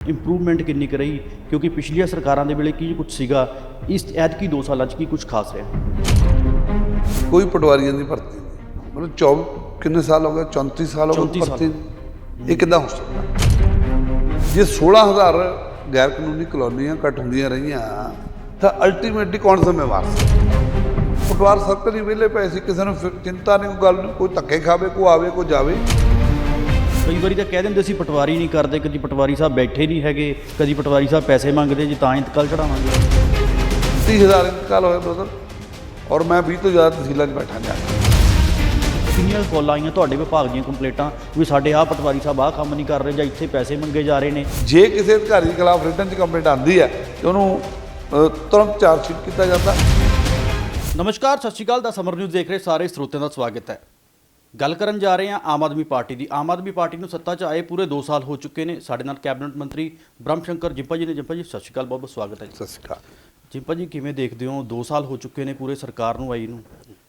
Improvement ਕਿੰਨੀ ਕੁ ਰਹੀ? ਕਿਉਂਕਿ ਪਿਛਲੀਆਂ ਸਰਕਾਰਾਂ ਦੇ ਵੇਲੇ ਕੀ ਕੁਝ ਸੀਗਾ? ਇਸ ਐਤਕੀ 2 ਸਾਲਾਂ 'ਚ ਕੀ ਕੁਝ ਖਾਸ ਰਿਹਾ? ਕੋਈ ਪਟਵਾਰੀਆਂ ਦੀ ਭਰਤੀ ਨਹੀਂ। ਮਤਲਬ 24 ਕਿੰਨੇ ਸਾਲ ਹੋ ਗਏ? 34 ਸਾਲ ਹੋ 34 ਗਏ। ਭਰਤੀ। ਇਹ ਕਿੱਦਾਂ ਹੋ ਸਕਦਾ? ਜੇ 16000 ਗੈਰ ਕਾਨੂੰਨੀ ਕਲੋਨੀਆਂ ਕੱਟ ਹੁੰਦੀਆਂ ਰਹੀਆਂ ਤਾਂ ਅਲਟੀਮੇਟਲੀ ਕੌਣ ਜ਼ਿੰਮੇਵਾਰ ਸੀ? ਪਟਵਾਰ ਸਰਕਲ ਹੀ ਵਿਹਲੇ ਪਏ ਸੀ ਕਿਸੇ ਨੂੰ ਚਿੰਤਾ ਨਹੀਂ ਕੋਈ ਗੱਲ ਨਹੀਂ ਕੋਈ ਧੱਕੇ ਖਾਵੇ ਕੋਈ ਆਵੇ ਕੋਈ ਜਾਵੇ। ਕਈ ਵਾਰੀ ਤਾਂ ਕਹਿ ਦਿੰਦੇ ਸੀ ਪਟਵਾਰੀ ਨਹੀਂ ਕਰਦੇ ਕਦੀ ਪਟਵਾਰੀ ਸਾਹਿਬ ਬੈਠੇ ਨਹੀਂ ਹੈਗੇ ਕਦੀ ਪਟਵਾਰੀ ਸਾਹਿਬ ਪੈਸੇ ਮੰਗਦੇ ਜੀ ਤਾਂ ਇੰਤਕਾਲ ਚੜਾਵਾਂਗੇ 30000 ਇੰਤਕਾਲ ਹੋਏ ਬ੍ਰਦਰ ਔਰ ਮੈਂ 20 ਤੋਂ ਜ਼ਿਆਦਾ ਤਹਿਸੀਲਾਂ 'ਚ ਬੈਠਾ ਜਾ ਕਿੰਨੀਆਂ ਕਾਲਾਂ ਆਈਆਂ ਤੁਹਾਡੇ ਵਿਭਾਗ ਦੀਆਂ ਕੰਪਲੇਂਟਾਂ ਵੀ ਸਾਡੇ ਆਹ ਪਟਵਾਰੀ ਸਾਹਿਬ ਆਹ ਕੰਮ ਨਹੀਂ ਕਰ ਰਹੇ ਜਾਂ ਇੱਥੇ ਪੈਸੇ ਮੰਗੇ ਜਾ ਰਹੇ ਨੇ? ਜੇ ਕਿਸੇ ਅਧਿਕਾਰੀ ਦੇ ਖਿਲਾਫ ਰਿਟਨ 'ਚ ਕੰਪਲੇਂਟ ਆਉਂਦੀ ਹੈ ਤੇ ਉਹਨੂੰ ਤੁਰੰਤ ਚਾਰਜ ਸ਼ੀਟ ਕੀਤਾ ਜਾਂਦਾ। ਨਮਸਕਾਰ ਸਤਿ ਸ਼੍ਰੀ ਅਕਾਲ ਦਾ ਸਮਰ ਨਿਊਜ਼ ਦੇਖ ਰਹੇ ਸਾਰੇ ਸਰੋਤਿਆਂ ਦਾ ਸਵਾਗਤ ਹੈ। ਗੱਲ ਕਰਨ ਜਾ ਰਹੇ ਹਾਂ ਆਮ ਆਦਮੀ ਪਾਰਟੀ ਦੀ। ਆਮ ਆਦਮੀ ਪਾਰਟੀ ਨੂੰ ਸੱਤਾ 'ਚ ਆਏ ਪੂਰੇ 2 ਸਾਲ ਹੋ ਚੁੱਕੇ ਨੇ। ਸਾਡੇ ਨਾਲ ਕੈਬਨਿਟ ਮੰਤਰੀ ਬ੍ਰਹਮ ਸ਼ੰਕਰ ਜਿੰਪਾ ਜੀ ਨੇ। ਜਿੰਪਾ ਜੀ ਸਤਿ ਸ਼੍ਰੀ ਅਕਾਲ ਬਹੁਤ ਬਹੁਤ ਸਵਾਗਤ ਹੈ ਜੀ। ਸਤਿ ਸ਼੍ਰੀ ਅਕਾਲ। ਜਿੰਪਾ ਜੀ ਕਿਵੇਂ ਦੇਖਦੇ ਹੋ? 2 ਸਾਲ ਹੋ ਚੁੱਕੇ ਨੇ ਪੂਰੇ ਸਰਕਾਰ ਨੂੰ ਆਈ ਨੂੰ।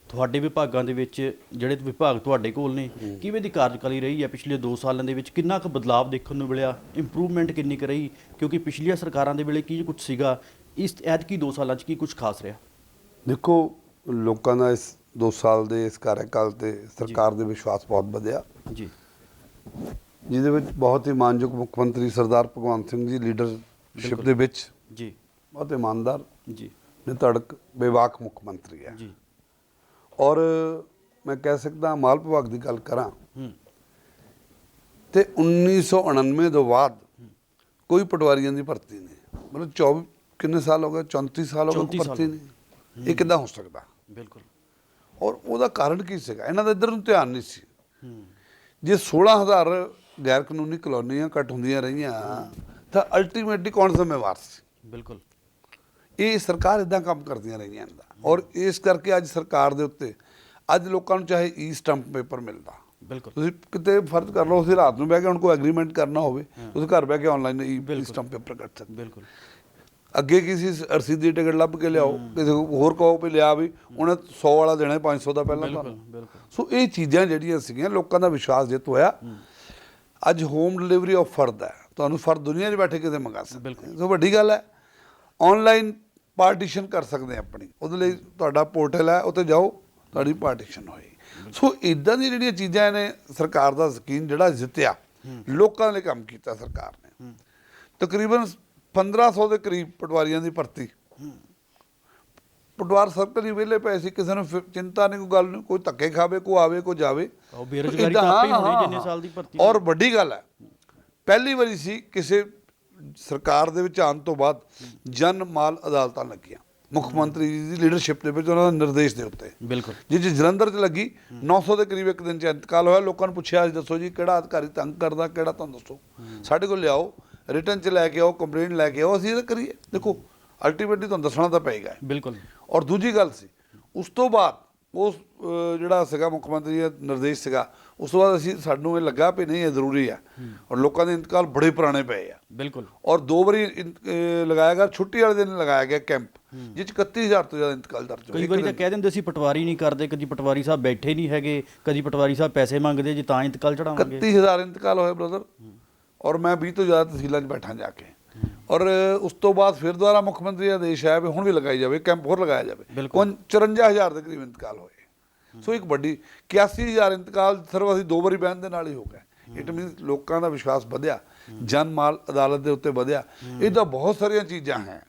ਤੁਹਾਡੇ ਵਿਭਾਗਾਂ ਦੇ ਵਿੱਚ ਜਿਹੜੇ ਵਿਭਾਗ ਤੁਹਾਡੇ ਕੋਲ ਨੇ ਕਿਵੇਂ ਦੀ ਕਾਰਜਕਾਰੀ ਰਹੀ ਹੈ ਪਿਛਲੇ 2 ਸਾਲਾਂ ਦੇ ਵਿੱਚ? ਕਿੰਨਾ ਕੁ ਬਦਲਾਅ ਦੇਖਣ ਨੂੰ ਮਿਲਿਆ? ਇੰਪਰੂਵਮੈਂਟ ਕਿੰਨੀ ਕੁ ਰਹੀ? ਕਿਉਂਕਿ ਪਿਛਲੀਆਂ ਸਰਕਾਰਾਂ ਦੇ ਵੇਲੇ ਕੀ ਕੁਝ ਸੀਗਾ? ਇਸ ਐਤਕੀ 2 ਸਾਲਾਂ 'ਚ ਕੀ ਕੁਝ ਖਾਸ ਰਿਹਾ? ਦੇਖੋ ਲੋਕਾਂ ਦਾ ਇਸ 2 ਸਾਲ ਦੇ ਇਸ ਕਾਰਜਕਾਲ ਤੇ ਸਰਕਾਰ ਦੇ ਵਿਸ਼ਵਾਸ ਬਹੁਤ ਵਧਿਆ। ਜੀ। ਜਿਹਦੇ ਵਿੱਚ ਬਹੁਤ ਹੀ ਮਾਨਯੋਗ ਮੁੱਖ ਮੰਤਰੀ ਸਰਦਾਰ ਭਗਵੰਤ ਸਿੰਘ ਜੀ ਲੀਡਰਸ਼ਿਪ। ਦੇ ਵਿੱਚ ਜੀ। ਬਹੁਤ ਇਮਾਨਦਾਰ ਜੀ। ਨਿਤੜਕ ਬੇਵਾਕ ਮੁੱਖ ਮੰਤਰੀ ਹੈ। ਜੀ। ਔਰ ਮੈਂ ਕਹਿ ਸਕਦਾ ਮਾਲ ਵਿਭਾਗ ਦੀ ਗੱਲ ਕਰਾਂ ਤੇ 1999 ਤੋਂ ਬਾਅਦ ਕੋਈ ਪਟਵਾਰੀਆਂ ਦੀ ਭਰਤੀ ਨਹੀਂ। ਮਤਲਬ 24 ਕਿੰਨੇ ਸਾਲ ਹੋ ਗਏ? 34 ਸਾਲ ਹੋ 34 ਗਏ ਭਰਤੀ ਨਹੀਂ। ਇਹ ਕਿੱਦਾਂ ਹੋ ਸਕਦਾ? ਬਿਲਕੁਲ। ਔਰ ਉਹਦਾ ਕਾਰਨ ਕੀ ਸੀਗਾ? ਇਹਨਾਂ ਦਾ ਇੱਧਰ ਨੂੰ ਧਿਆਨ ਨਹੀਂ ਸੀ। ਜੇ 16000 ਗੈਰ ਕਾਨੂੰਨੀ ਕਲੋਨੀਆਂ ਕੱਟ ਹੁੰਦੀਆਂ ਰਹੀਆਂ ਤਾਂ ਅਲਟੀਮੇਟਲੀ ਕੌਣ ਜ਼ਿੰਮੇਵਾਰ ਸੀ? ਬਿਲਕੁਲ। ਇਹ ਸਰਕਾਰ ਇਦਾਂ ਕੰਮ ਕਰਦੀਆਂ ਰਹੀਆਂ ਇਹਦਾ ਔਰ ਇਸ ਕਰਕੇ ਅੱਜ ਸਰਕਾਰ ਦੇ ਉੱਤੇ ਅੱਜ ਲੋਕਾਂ ਨੂੰ ਚਾਹੇ ਈ ਸਟੰਪ ਪੇਪਰ ਮਿਲਦਾ। ਬਿਲਕੁਲ। ਤੁਸੀਂ ਕਿਤੇ ਫਰਜ਼ ਕਰ ਲਓ ਤੁਸੀਂ ਰਾਤ ਨੂੰ ਬਹਿ ਕੇ ਹੁਣ ਕੋਈ ਐਗਰੀਮੈਂਟ ਕਰਨਾ ਹੋਵੇ ਤੁਸੀਂ ਘਰ ਬਹਿ ਕੇ ਆਨਲਾਈਨ ਈ। ਸਟੰਪ ਪੇਪਰ ਕਰ ਸਕਦੇ ਬਿਲਕੁਲ। ਅੱਗੇ ਕਿਸੇ ਰਸੀਦੀ ਦੀ ਟਿਕਟ ਲੱਭ ਕੇ ਲਿਆਓ। ਕਿਸੇ ਹੋਰ ਕਹੋ ਵੀ ਲਿਆ ਵੀ ਉਹਨੇ 100 ਵਾਲਾ ਦੇਣਾ 500 ਦਾ ਪਹਿਲਾਂ ਬਿਲਕੁਲ ਸੋ ਇਹ ਚੀਜ਼ਾਂ ਜਿਹੜੀਆਂ ਸੀਗੀਆਂ ਲੋਕਾਂ ਦਾ ਵਿਸ਼ਵਾਸ ਜਿੱਤ ਹੋਇਆ। ਅੱਜ ਹੋਮ ਡਿਲੀਵਰੀ ਆਫ ਫਰਦ ਹੈ। ਤੁਹਾਨੂੰ ਫਰਦ ਦੁਨੀਆ 'ਚ ਬੈਠੇ ਕਿਤੇ ਮੰਗਾ ਸਕਦੇ। ਸੋ ਵੱਡੀ ਗੱਲ ਹੈ ਆਨਲਾਈਨ ਪਾਰਟੀਸ਼ਨ ਕਰ ਸਕਦੇ ਆ ਆਪਣੀ। ਉਹਦੇ ਲਈ ਤੁਹਾਡਾ ਪੋਰਟਲ ਹੈ ਉੱਤੇ ਜਾਓ ਤੁਹਾਡੀ ਪਾਰਟੀਸ਼ਨ ਹੋਏਗੀ ਸੋ ਇਦਾਂ ਦੀ ਜਿਹੜੀਆਂ ਚੀਜ਼ਾਂ ਨੇ ਸਰਕਾਰ ਦਾ ਯਕੀਨ ਜਿਹੜਾ ਜਿੱਤਿਆ ਲੋਕਾਂ ਨੇ ਕੰਮ ਕੀਤਾ ਸਰਕਾਰ ਨੇ। ਤਕਰੀਬਨ 1500 ਦੇ ਕਰੀਬ ਪਟਵਾਰੀਆਂ ਦੀ ਭਰਤੀ। ਪਟਵਾਰ ਸਰਕਲ ਹੀ ਵਿਹਲੇ ਪਏ ਸੀ ਕਿਸੇ ਨੂੰ ਚਿੰਤਾ ਨਹੀਂ ਕੋਈ ਗੱਲ ਨਹੀਂ ਕੋਈ ਧੱਕੇ ਖਾਵੇ ਕੋਈ ਆਵੇ ਕੋਈ ਜਾਵੇ। ਉਹ ਬੇਰੁਜ਼ਗਾਰੀ ਏਦਾਂ, ਤਾਂ ਆਪੇ ਹੀ ਹਾਂ, ਹੋਣੀ ਹਾਂ, ਜਿੰਨੇ ਹਾਂ। ਸਾਲ ਦੀ ਭਰਤੀ ਔਰ ਵੱਡੀ ਗੱਲ ਹੈ ਪਹਿਲੀ ਵਾਰੀ ਸੀ ਕਿਸੇ ਸਰਕਾਰ ਦੇ ਵਿੱਚ ਆਉਣ ਤੋਂ ਬਾਅਦ ਜਨ ਮਾਲ ਅਦਾਲਤਾਂ ਲੱਗੀਆਂ। ਮੁੱਖ ਮੰਤਰੀ ਜੀ ਦੀ ਲੀਡਰਸ਼ਿਪ ਦੇ ਵਿੱਚ ਉਹਨਾਂ ਦੇ ਨਿਰਦੇਸ਼ ਦੇ ਉੱਤੇ। ਬਿਲਕੁਲ। ਜਿਹ 'ਚ ਜਲੰਧਰ 'ਚ ਲੱਗੀ 900 ਦੇ ਕਰੀਬ ਇੱਕ ਦਿਨ 'ਚ ਇੰਤਕਾਲ ਹੋਇਆ। ਲੋਕਾਂ ਨੂੰ ਪੁੱਛਿਆ ਅੱਜ ਦੱਸੋ ਜੀ ਕਿਹੜਾ ਅਧਿਕਾਰੀ ਤੰਗ ਕਰਦਾ ਕਿਹੜਾ ਤੁਹਾਨੂੰ ਦੱਸੋ। ਸਾਡੇ ਕੋਲ ਲਿਆਓ। ਰਿਟਰਨ 'ਚ ਲੈ ਕੇ ਆਓ ਕੰਪਲੇਂਟ ਲੈ ਕੇ ਆਓ ਅਸੀਂ ਇਹ ਕਰੀਏ। ਦੇਖੋ ਅਲਟੀਮੇਟਲੀ ਤੁਹਾਨੂੰ ਦੱਸਣਾ ਤਾਂ ਪਏਗਾ ਬਿਲਕੁਲ। ਔਰ ਦੂਜੀ ਗੱਲ ਸੀ ਉਸ ਤੋਂ ਬਾਅਦ ਉਸ ਜਿਹੜਾ ਸੀਗਾ ਮੁੱਖ ਮੰਤਰੀ ਦਾ ਨਿਰਦੇਸ਼ ਸੀਗਾ ਉਸ ਤੋਂ ਬਾਅਦ ਅਸੀਂ ਸਾਨੂੰ ਇਹ ਲੱਗਾ ਵੀ ਨਹੀਂ ਇਹ ਜ਼ਰੂਰੀ ਆ। ਔਰ ਲੋਕਾਂ ਦੇ ਇੰਤਕਾਲ ਬੜੇ ਪੁਰਾਣੇ ਪਏ ਆ। ਬਿਲਕੁਲ। ਔਰ ਦੋ ਵਾਰੀ ਲਗਾਇਆ ਗਿਆ ਛੁੱਟੀ ਵਾਲੇ ਦਿਨ ਲਗਾਇਆ ਗਿਆ ਕੈਂਪ ਜਿਸ 'ਚ 31000 ਤੋਂ ਜ਼ਿਆਦਾ ਇੰਤਕਾਲ ਦਰਜ ਹੋਏ। ਕਈ ਵਾਰੀ ਤਾਂ ਕਹਿ ਦਿੰਦੇ ਸੀ ਪਟਵਾਰੀ ਨਹੀਂ ਕਰਦੇ ਕਦੀ ਪਟਵਾਰੀ ਸਾਹਿਬ ਬੈਠੇ ਨਹੀਂ ਹੈਗੇ ਕਦੀ ਪਟਵਾਰੀ ਸਾਹਿਬ ਪੈਸੇ ਮੰਗਦੇ ਜੀ ਤਾਂ ਇੰਤਕਾਲ ਚੜਾਵਾਂਗੇ। 31000 ਇੰਤਕਾਲ ਹੋਏ ਬ੍ਰਦਰ ਔਰ ਮੈਂ 20 ਤੋਂ ਜ਼ਿਆਦਾ ਤਹਿਸੀਲਾਂ 'ਚ ਬੈਠਾ ਜਾ ਕੇ। ਔਰ ਉਸ ਤੋਂ ਬਾਅਦ ਫਿਰ ਦੁਬਾਰਾ ਮੁੱਖ ਮੰਤਰੀ ਦਾ ਆਦੇਸ਼ ਆਇਆ ਵੀ ਹੁਣ ਵੀ ਲਗਾਈ ਜਾਵੇ ਕੈਂਪ ਹੋਰ ਲਗਾਇਆ ਜਾਵੇ। ਬਿਲਕੁਲ। ਕੁਲ 54000 ਦੇ ਕਰੀਬ ਇੰਤਕਾਲ ਹੋਏ। ਸੋ ਇੱਕ ਵੱਡੀ 81000 ਇੰਤਕਾਲ ਸਿਰਫ ਅਸੀਂ ਦੋ ਵਾਰੀ ਬਹਿਣ ਦੇ ਨਾਲ ਹੀ ਹੋ ਗਏ ਇਟ ਮੀਨਸ ਲੋਕਾਂ ਦਾ ਵਿਸ਼ਵਾਸ ਵਧਿਆ ਜਨ ਮਾਲ ਅਦਾਲਤ ਦੇ ਉੱਤੇ ਵਧਿਆ। ਇਹ ਤਾਂ ਬਹੁਤ ਸਾਰੀਆਂ ਚੀਜ਼ਾਂ ਹੈ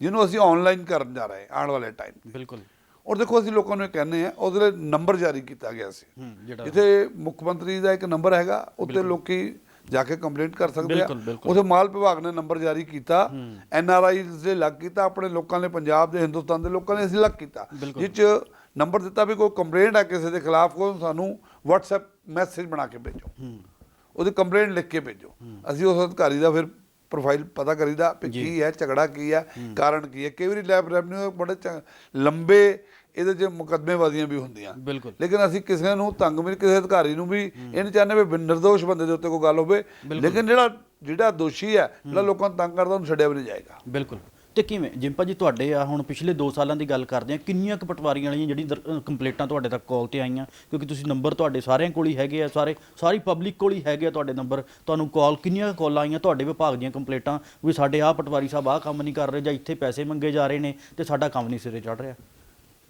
ਜਿਹਨੂੰ ਅਸੀਂ ਆਨਲਾਈਨ ਕਰਨ ਜਾ ਰਹੇ ਆਉਣ ਵਾਲੇ ਟਾਈਮ ਬਿਲਕੁਲ। ਔਰ ਦੇਖੋ ਅਸੀਂ ਲੋਕਾਂ ਨੂੰ ਇਹ ਕਹਿੰਦੇ ਆ ਉਹਦੇ ਨੰਬਰ ਜਾਰੀ ਕੀਤਾ ਗਿਆ ਸੀ। ਜਿੱਥੇ ਮੁੱਖ ਮੰਤਰੀ ਦਾ ਇੱਕ ਨੰਬਰ ਹੈਗਾ ਉੱਤੇ ਲੋਕੀ ਜਾ ਕੇ ਕੰਪਲੇਂਟ ਕਰ ਸਕਦੇ ਆ। ਉਥੇ ਮਾਲ ਵਿਭਾਗ ਨੇ ਨੰਬਰ ਜਾਰੀ ਕੀਤਾ। ਐਨ ਆਰ ਆਈ ਦੇ ਲੱਗ ਕੀਤਾ ਆਪਣੇ ਲੋਕਾਂ ਨੇ ਪੰਜਾਬ ਦੇ ਹਿੰਦੁਸਤਾਨ ਦੇ ਲੋਕਾਂ ਨੇ ਅਸੀਂ ਲੱਗ ਕੀਤਾ। ਬਿਲਕੁਲ। ਜਿਸ ਚ ਨੰਬਰ ਦਿੱਤਾ ਵੀ ਕੋਈ ਕੰਪਲੇਂਟ ਹੈ ਕਿਸੇ ਦੇ ਖਿਲਾਫ ਕੋਈ ਸਾਨੂੰ WhatsApp ਮੈਸੇਜ ਬਣਾ ਕੇ ਭੇਜੋ। ਉਹਦੀ ਕੰਪਲੇਂਟ ਲਿਖ ਕੇ ਭੇਜੋ। ਅਸੀਂ ਉਸ ਅਧਿਕਾਰੀ ਦਾ ਫਿਰ ਪ੍ਰੋਫਾਈਲ ਪਤਾ ਕਰੀਦਾ ਵੀ ਕੀ ਹੈ ਝਗੜਾ ਕੀ ਹੈ ਕਾਰਨ ਕੀ ਹੈ। ਕਈ ਵਾਰੀ ਲੈਬ ਰੈਵਨਿਊ ਬੜੇ ਲੰਬੇ ਇਹਦੇ ਚ ਮੁਕੱਦਮੇਬਾਜ਼ੀਆਂ ਵੀ ਹੁੰਦੀਆਂ। ਬਿਲਕੁਲ। ਲੇਕਿਨ ਅਸੀਂ ਕਿਸੇ ਨੂੰ ਤੰਗ ਵੀ ਕਿਸੇ ਅਧਿਕਾਰੀ ਨੂੰ ਵੀ ਇਹ ਨਹੀਂ ਚਾਹੁੰਦੇ ਵੀ ਨਿਰਦੋਸ਼ ਬੰਦੇ ਦੇ ਉੱਤੇ ਕੋਈ ਗੱਲ ਹੋਵੇ। ਲੇਕਿਨ ਜਿਹੜਾ ਜਿਹੜਾ ਦੋਸ਼ੀ ਹੈ ਜਿਹੜਾ ਲੋਕਾਂ ਨੂੰ ਤੰਗ ਕਰਦਾ ਉਹਨੂੰ ਛੱਡਿਆ ਵੀ ਨਹੀਂ ਜਾਏਗਾ। ਬਿਲਕੁਲ। ਤੇ ਕਿਵੇਂ? ਜਿੰਪਾ ਜੀ ਤੁਹਾਡੇ ਆ ਹੁਣ ਪਿਛਲੇ 2 ਸਾਲਾਂ ਦੀ ਗੱਲ ਕਰਦੇ ਆ ਕਿੰਨੀਆਂ ਕੁ ਪਟਵਾਰੀਆਂ ਵਾਲੀਆਂ ਜਿਹੜੀ ਕੰਪਲੇਂਟਾਂ ਤੁਹਾਡੇ ਤੱਕ ਕਾਲ ਤੇ ਆਈਆਂ? ਕਿਉਂਕਿ ਤੁਸੀਂ ਨੰਬਰ ਤੁਹਾਡੇ ਸਾਰਿਆਂ ਕੋਲ ਹੀ ਹੈਗੇ ਆ ਸਾਰੇ ਸਾਰੀ ਪਬਲਿਕ ਕੋਲ ਹੀ ਹੈਗੇ ਆ ਤੁਹਾਡੇ ਨੰਬਰ। ਤੁਹਾਨੂੰ ਕਾਲ ਕਿੰਨੀਆਂ ਕਾਲ ਆਈਆਂ ਤੁਹਾਡੇ ਵਿਭਾਗ ਦੀਆਂ ਕੰਪਲੇਂਟਾਂ ਵੀ ਸਾਡੇ ਆਹ ਪਟਵਾਰੀ ਸਾਹਿਬ ਆਹ ਕੰਮ ਨਹੀਂ ਕਰ ਰਹੇ ਜਾਂ ਇੱਥੇ ਪੈਸੇ ਮੰਗੇ ਜਾ ਰਹੇ ਨੇ ਤੇ ਸਾਡਾ ਕੰਮ ਨਹੀਂ ਸਿਰੇ ਚੜ ਰਿਹਾ?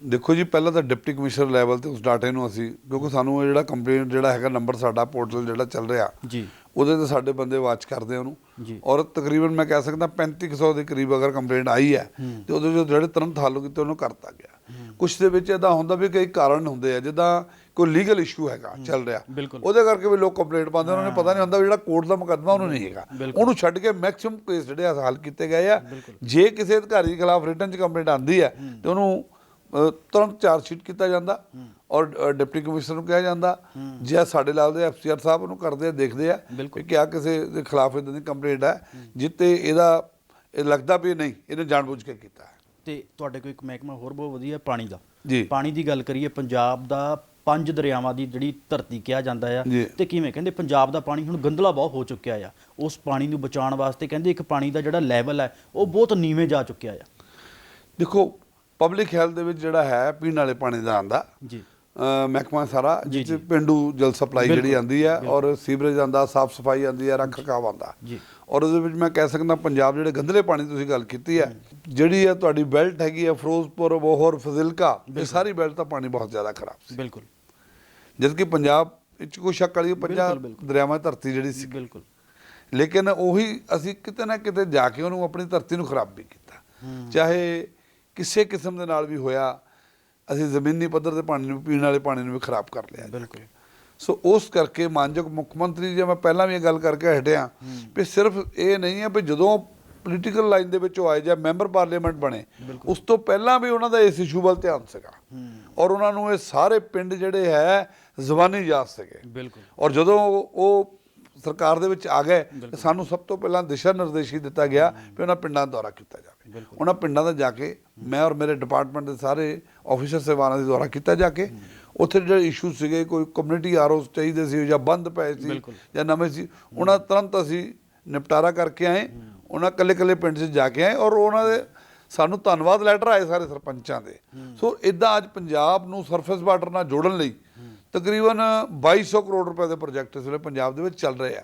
ਦੇਖੋ ਜੀ ਪਹਿਲਾਂ ਤਾਂ ਡਿਪਟੀ ਕਮਿਸ਼ਨਰ ਲੈਵਲ ਤੇ ਉਸ ਡਾਟੇ ਨੂੰ ਅਸੀਂ ਕਿਉਂਕਿ ਸਾਨੂੰ ਇਹ ਜਿਹੜਾ ਕੰਪਲੇਂਟ ਜਿਹੜਾ ਹੈਗਾ ਨੰਬਰ ਸਾਡਾ ਪੋਰਟਲ ਜਿਹੜਾ ਚੱਲ ਰਿਹਾ ਜੀ। ਉਹਦੇ ਤੇ ਸਾਡੇ ਬੰਦੇ ਵਾਚ ਕਰਦੇ ਉਹਨੂੰ। ਔਰ ਤਕਰੀਬਨ ਮੈਂ ਕਹਿ ਸਕਦਾ 3500 ਦੇ ਕਰੀਬ ਅਗਰ ਕੰਪਲੇਂਟ ਆਈ ਹੈ ਤੇ ਉਹਦੇ ਜੋ ਜਿਹੜੇ ਤੁਰੰਤ ਹੱਲ ਕੀਤੇ ਉਹਨੂੰ ਕਰਤਾ ਗਿਆ। ਕੁਝ ਦੇ ਵਿੱਚ ਇਦਾਂ ਹੁੰਦਾ ਵੀ ਕਈ ਕਾਰਨ ਹੁੰਦੇ ਆ ਜਿੱਦਾਂ ਕੋਈ ਲੀਗਲ ਇਸ਼ੂ ਹੈਗਾ ਚੱਲ ਰਿਹਾ। ਉਹਦੇ ਕਰਕੇ ਵੀ ਲੋਕ ਕੰਪਲੇਂਟ ਪਾਉਂਦੇ ਉਹਨਾਂ ਨੂੰ ਪਤਾ ਨਹੀਂ ਹੁੰਦਾ ਵੀ ਜਿਹੜਾ ਕੋਰਟ ਦਾ ਮੁਕੱਦਮਾ ਉਹਨੂੰ ਨਹੀਂ ਹੈਗਾ। ਉਹਨੂੰ ਛੱਡ ਕੇ ਮੈਕਸਿਮਮ ਕੇਸ ਜਿਹੜੇ ਹੱਲ ਕੀਤੇ ਗਏ ਆ। ਜੇ ਕਿਸੇ ਅਧਿਕਾਰੀ ਦੇ ਖਿਲਾਫ ਰਿਟਨ ਚ ਕੰਪਲੇਂਟ ਆਂਦੀ ਹੈ। ਤੇ ਉਹਨੂੰ ਤੁਰੰਤ ਚਾਰਜ ਸ਼ੀਟ ਕੀਤਾ ਜਾਂਦਾ ਔਰ ਡਿਪਟੀ ਕਮਿਸ਼ਨਰ ਨੂੰ ਕਿਹਾ ਜਾਂਦਾ ਜੇ ਸਾਡੇ ਲੈਵਲ ਦੇ ਐਫਸੀਆਰ ਸਾਹਿਬ ਉਹਨੂੰ ਕਰਦੇ ਆ ਦੇਖਦੇ ਆ। ਕਿ ਕਿਆ ਕਿਸੇ ਦੇ ਖਿਲਾਫ ਇਦਾਂ ਦੀ ਕੰਪਲੇਂਟ ਹੈ ਜਿੱਤੇ ਇਹਦਾ ਇਹ ਲੱਗਦਾ ਵੀ ਨਹੀਂ ਇਹਨੇ ਜਾਣਬੁੱਝ ਕੇ ਕੀਤਾ ਹੈ। ਤੇ ਤੁਹਾਡੇ ਕੋਲ ਇੱਕ ਮਹਿਕਮਾ ਹੋਰ ਬਹੁਤ ਵਧੀਆ ਪਾਣੀ ਦਾ। ਪਾਣੀ ਦੀ ਗੱਲ ਕਰੀਏ ਪੰਜਾਬ ਦਾ ਪੰਜ ਦਰਿਆਵਾਂ ਦੀ ਜਿਹੜੀ ਧਰਤੀ ਕਿਹਾ ਜਾਂਦਾ ਆ। ਤੇ ਕਿਵੇਂ ਕਹਿੰਦੇ ਪੰਜਾਬ ਦਾ ਪਾਣੀ ਹੁਣ ਗੰਦਲਾ ਬਹੁਤ ਹੋ ਚੁੱਕਿਆ ਆ। ਉਸ ਪਾਣੀ ਨੂੰ ਬਚਾਉਣ ਵਾਸਤੇ ਕਹਿੰਦੇ ਇੱਕ ਪਾਣੀ ਦਾ ਜਿਹੜਾ ਲੈਵਲ ਹੈ ਉਹ ਬਹੁਤ ਨੀਵੇਂ ਜਾ ਚੁੱਕਿਆ ਆ। ਦੇਖੋ ਪਬਲਿਕ ਹੈਲਥ ਦੇ ਵਿੱਚ ਜਿਹੜਾ ਹੈ ਪੀਣ ਵਾਲੇ ਪਾਣੀ ਦਾ ਆਂਦਾ ਜੀ। ਮਹਿਕਮਾ ਸਾਰਾ ਜੀ, ਜਿਸ 'ਚ ਜੀ। ਪਿੰਡੂ ਜਲ ਸਪਲਾਈ ਜਿਹੜੀ ਆਂਦੀ ਹੈ ਔਰ ਸੀਵਰੇਜ ਆਂਦਾ ਸਾਫ਼ ਸਫ਼ਾਈ ਆਂਦੀ ਹੈ ਰੱਖ ਰਖਾਵ ਆਂਦਾ ਜੀ। ਔਰ ਉਹਦੇ ਵਿੱਚ ਮੈਂ ਕਹਿ ਸਕਦਾ ਪੰਜਾਬ ਜਿਹੜੇ ਗੰਦਲੇ ਪਾਣੀ ਤੁਸੀਂ ਗੱਲ ਕੀਤੀ ਹੈ ਜਿਹੜੀ ਹੈ ਤੁਹਾਡੀ ਬੈਲਟ ਹੈਗੀ ਹੈ ਫਿਰੋਜ਼ਪੁਰ ਬੋਹਰ ਫਜ਼ਿਲਕਾ ਇਹ ਸਾਰੀ ਬੈਲਟ ਦਾ ਪਾਣੀ ਬਹੁਤ ਜ਼ਿਆਦਾ ਖਰਾਬ ਸੀ। ਬਿਲਕੁਲ। ਜਦ ਕਿ ਪੰਜਾਬ ਵਿੱਚ ਕੋਈ ਸ਼ੱਕ ਵਾਲੀ ਬਿਲਕੁਲ। ਦਰਿਆਵਾਂ ਦੀ ਧਰਤੀ ਜਿਹੜੀ ਸੀ। ਬਿਲਕੁਲ। ਲੇਕਿਨ ਉਹੀ ਅਸੀਂ ਕਿਤੇ ਨਾ ਕਿਤੇ ਜਾ ਕੇ ਉਹਨੂੰ ਆਪਣੀ ਧਰਤੀ ਨੂੰ ਖਰਾਬ ਵੀ ਕੀਤਾ। ਚਾਹੇ ਕਿਸੇ ਕਿਸਮ ਦੇ ਨਾਲ ਵੀ ਹੋਇਆ ਅਸੀਂ ਜ਼ਮੀਨੀ ਪੱਧਰ ਤੇ ਪਾਣੀ ਨੂੰ ਪੀਣ ਵਾਲੇ ਪਾਣੀ ਨੂੰ ਵੀ ਖਰਾਬ ਕਰ ਲਿਆ ਬਿਲਕੁਲ। ਸੋ ਉਸ ਕਰਕੇ ਮਾਨਯੋਗ ਮੁੱਖ ਮੰਤਰੀ ਜੇ ਮੈਂ ਪਹਿਲਾਂ ਵੀ ਇਹ ਗੱਲ ਕਰਕੇ ਹਟਿਆ ਵੀ ਸਿਰਫ ਇਹ ਨਹੀਂ ਹੈ ਵੀ ਜਦੋਂ ਪੋਲੀਟੀਕਲ ਲਾਈਨ ਦੇ ਵਿੱਚੋਂ ਆਏ ਜਾਂ ਮੈਂਬਰ ਪਾਰਲੀਮੈਂਟ ਬਣੇ ਉਸ ਤੋਂ ਪਹਿਲਾਂ ਵੀ ਉਹਨਾਂ ਦਾ ਇਸ ਇਸ਼ੂ ਵੱਲ ਧਿਆਨ ਸੀਗਾ। ਔਰ ਉਹਨਾਂ ਨੂੰ ਇਹ ਸਾਰੇ ਪਿੰਡ ਜਿਹੜੇ ਹੈ ਜ਼ਬਾਨੀ ਯਾਦ ਸੀਗੇ। ਬਿਲਕੁਲ। ਔਰ ਜਦੋਂ ਉਹ- ਉਹ ਸਰਕਾਰ ਦੇ ਵਿੱਚ ਆ ਗਏ ਤੇ ਸਾਨੂੰ ਸਭ ਤੋਂ ਪਹਿਲਾਂ ਦਿਸ਼ਾ ਨਿਰਦੇਸ਼ ਹੀ ਦਿੱਤਾ ਗਿਆ ਵੀ ਉਹਨਾਂ ਪਿੰਡਾਂ ਦਾ ਦੌਰਾ ਕੀਤਾ ਜਾਵੇ। ਉਹਨਾਂ ਪਿੰਡਾਂ ਦਾ ਜਾ ਕੇ ਮੈਂ ਔਰ ਮੇਰੇ ਡਿਪਾਰਟਮੈਂਟ ਦੇ ਸਾਰੇ ਆਫੀਸਰ ਸੇਵਾਨਾਂ ਦਾ ਦੌਰਾ ਕੀਤਾ ਜਾ ਕੇ। ਉੱਥੇ ਜਿਹੜੇ ਇਸ਼ੂ ਸੀਗੇ ਕੋਈ ਕਮਿਊਨਿਟੀ ਆਰਓਸ ਚਾਹੀਦੇ ਸੀ ਜਾਂ ਬੰਦ ਪਏ ਸੀ। ਜਾਂ ਨਵੇਂ ਸੀ ਉਹਨਾਂ ਤੁਰੰਤ ਅਸੀਂ ਨਿਪਟਾਰਾ ਕਰਕੇ ਆਏ। ਉਹਨਾਂ ਕੱਲੇ ਕੱਲੇ ਪਿੰਡ 'ਚ ਜਾ ਕੇ ਆਏ ਔਰ ਉਹਨਾਂ ਦੇ ਸਾਨੂੰ ਧੰਨਵਾਦ ਲੈਟਰ ਆਏ ਸਾਰੇ ਸਰਪੰਚਾਂ ਦੇ। ਸੋ ਇਦਾਂ ਅੱਜ ਪੰਜਾਬ ਨੂੰ ਸਰਫੇਸ ਵਾਟਰ ਨਾਲ ਜੋੜਨ ਲਈ ਤਕਰੀਬਨ 2200 ਕਰੋੜ ਰੁਪਏ ਦੇ ਪ੍ਰੋਜੈਕਟ ਇਸ ਵੇਲੇ ਪੰਜਾਬ ਦੇ ਵਿੱਚ ਚੱਲ ਰਹੇ ਆ।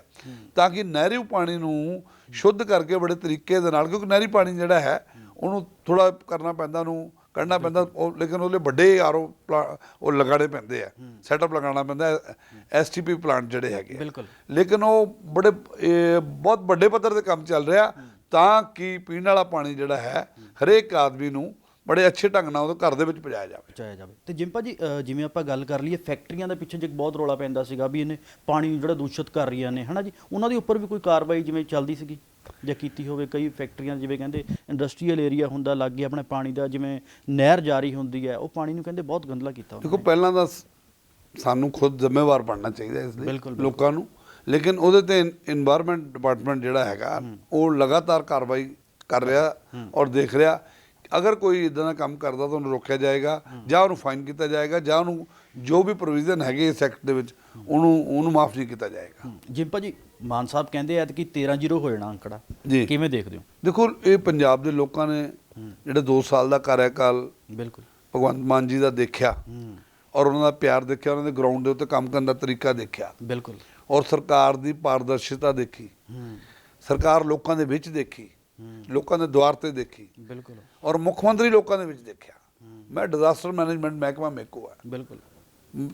ਤਾਂ ਕਿ ਨਹਿਰੀ ਪਾਣੀ ਨੂੰ ਸ਼ੁੱਧ ਕਰਕੇ ਬੜੇ ਤਰੀਕੇ ਦੇ ਨਾਲ ਕਿਉਂਕਿ ਨਹਿਰੀ ਪਾਣੀ ਜਿਹੜਾ ਹੈ ਉਹਨੂੰ ਥੋੜਾ ਕਰਨਾ ਪੈਂਦਾ ਉਹਨੂੰ ਕੱਢਣਾ ਪੈਂਦਾ ਲੇਕਿਨ ਉਹਦੇ ਵੱਡੇ ਆਰਓ ਉਹ ਲਗਾੜੇ ਪੈਂਦੇ ਆ। ਸੈਟਅਪ ਲਗਾਉਣਾ ਪੈਂਦਾ ਐਸਟੀਪੀ ਪਲਾਂਟ ਜਿਹੜੇ ਹੈਗੇ। ਲੇਕਿਨ ਉਹ ਬੜੇ ਬਹੁਤ ਵੱਡੇ ਪੱਧਰ ਤੇ ਕੰਮ ਚੱਲ ਰਿਹਾ ਤਾਂ ਕਿ ਪੀਣ ਵਾਲਾ ਪਾਣੀ ਜਿਹੜਾ ਹੈ ਹਰੇਕ ਆਦਮੀ ਨੂੰ ਬੜੇ ਅੱਛੇ ਢੰਗ ਨਾਲ ਉਹਨੂੰ ਘਰ ਦੇ ਵਿੱਚ ਪਜਾਇਆ ਜਾਵੇ। ਚਾਹਿਆ ਜਾਵੇ। ਤੇ ਜਿੰਪਾ ਜੀ ਜਿਵੇਂ ਆਪਾਂ ਗੱਲ ਕਰ ਲਈਏ ਫੈਕਟਰੀਆਂ ਦੇ ਪਿੱਛੇ ਜੇ ਬਹੁਤ ਰੋਲਾ ਪੈਂਦਾ ਸੀਗਾ ਵੀ ਇਹਨੇ ਪਾਣੀ ਨੂੰ ਜਿਹੜਾ ਦੂਸ਼ਿਤ ਕਰ ਰਹੀਆਂ ਨੇ ਹਨਾ ਜੀ? ਉਹਨਾਂ ਦੇ ਉੱਪਰ ਵੀ ਕੋਈ ਕਾਰਵਾਈ ਜਿਵੇਂ ਚੱਲਦੀ ਸੀਗੀ? ਜਾਂ ਕੀਤੀ ਹੋਵੇ ਕਈ ਫੈਕਟਰੀਆਂ ਜਿਵੇਂ ਕਹਿੰਦੇ ਇੰਡਸਟਰੀਅਲ ਏਰੀਆ ਹੁੰਦਾ ਲਾਗੇ ਆਪਣੇ ਪਾਣੀ ਦਾ ਜਿਵੇਂ ਨਹਿਰ ਜਾਰੀ ਹੁੰਦੀ ਹੈ ਉਹ ਪਾਣੀ ਨੂੰ ਕਹਿੰਦੇ ਬਹੁਤ ਗੰਦਲਾ ਕੀਤਾ ਉਹਨਾਂ ਦੇਖੋ ਪਹਿਲਾਂ ਤਾਂ ਸਾਨੂੰ ਖੁਦ ਜ਼ਿੰਮੇਵਾਰ ਬਣਨਾ ਚਾਹੀਦਾ ਇਸ ਲਈ ਬਿਲਕੁਲ, ਲੋਕਾਂ ਨੂੰ। ਲੇਕਿਨ ਉਹਦੇ ਤੇ এনवायरमेंट ਡਿਪਾਰਟਮੈਂਟ ਜਿਹੜਾ ਹੈਗਾ ਉਹ ਲਗਾਤਾਰ ਕਾਰਵਾਈ ਕਰ ਰਿਹਾ ਔਰ ਦੇਖ ਰਿਹਾ। ਅਗਰ ਕੋਈ ਇਦਾਂ ਦਾ ਕੰਮ ਕਰਦਾ ਤਾਂ ਉਹਨੂੰ ਰੋਕਿਆ ਜਾਏਗਾ ਜਾਂ ਉਹਨੂੰ ਫਾਈਨ ਕੀਤਾ ਜਾਏਗਾ ਜਾਂ ਉਹਨੂੰ ਜੋ ਵੀ ਪ੍ਰੋਵੀਜ਼ਨ ਹੈਗੇ ਇਸ ਐਕਟ ਦੇ ਵਿੱਚ ਉਹਨੂੰ ਉਹਨੂੰ ਮਾਫ ਨਹੀਂ ਕੀਤਾ ਜਾਏਗਾ। ਜਿੰਪਾ ਜੀ ਮਾਨ ਸਾਹਿਬ ਕਹਿੰਦੇ ਐ ਕਿ 13 ਜ਼ੀਰੋ ਹੋ ਜਾਣਾ ਅੰਕੜਾ। ਕਿਵੇਂ ਦੇਖਦੇ ਹੋ? ਦੇਖੋ ਇਹ ਪੰਜਾਬ ਦੇ ਲੋਕਾਂ ਨੇ ਜਿਹੜੇ 2 ਸਾਲ ਦਾ ਕਾਰਜਕਾਲ ਬਿਲਕੁਲ। ਭਗਵੰਤ ਮਾਨ ਜੀ ਦਾ ਦੇਖਿਆ ਔਰ ਉਹਨਾਂ ਦਾ ਪਿਆਰ ਦੇਖਿਆ ਉਹਨਾਂ ਦੇ ਗਰਾਊਂਡ ਦੇ ਉੱਤੇ ਕੰਮ ਕਰਨ ਦਾ ਤਰੀਕਾ ਦੇਖਿਆ। ਬਿਲਕੁਲ। ਔਰ ਸਰਕਾਰ ਦੀ ਪਾਰਦਰਸ਼ਿਤਾ ਦੇਖੀ। ਸਰਕਾਰ ਲੋਕਾਂ ਦੇ ਵਿੱਚ ਦੇਖੀ। ਲੋਕਾਂ ਦੇ ਦੁਆਰ ਤੇ ਦੇਖੀ। ਬਿਲਕੁਲ। ਔਰ ਮੁੱਖ ਮੰਤਰੀ ਲੋਕਾਂ ਦੇ ਵਿੱਚ ਦੇਖਿਆ। ਮੈਂ ਡਿਜ਼ਾਸਟਰ ਮੈਨੇਜਮੈਂਟ ਮਹਿਕਮਾ ਮੇਕੋ ਆ। ਬਿਲਕੁਲ।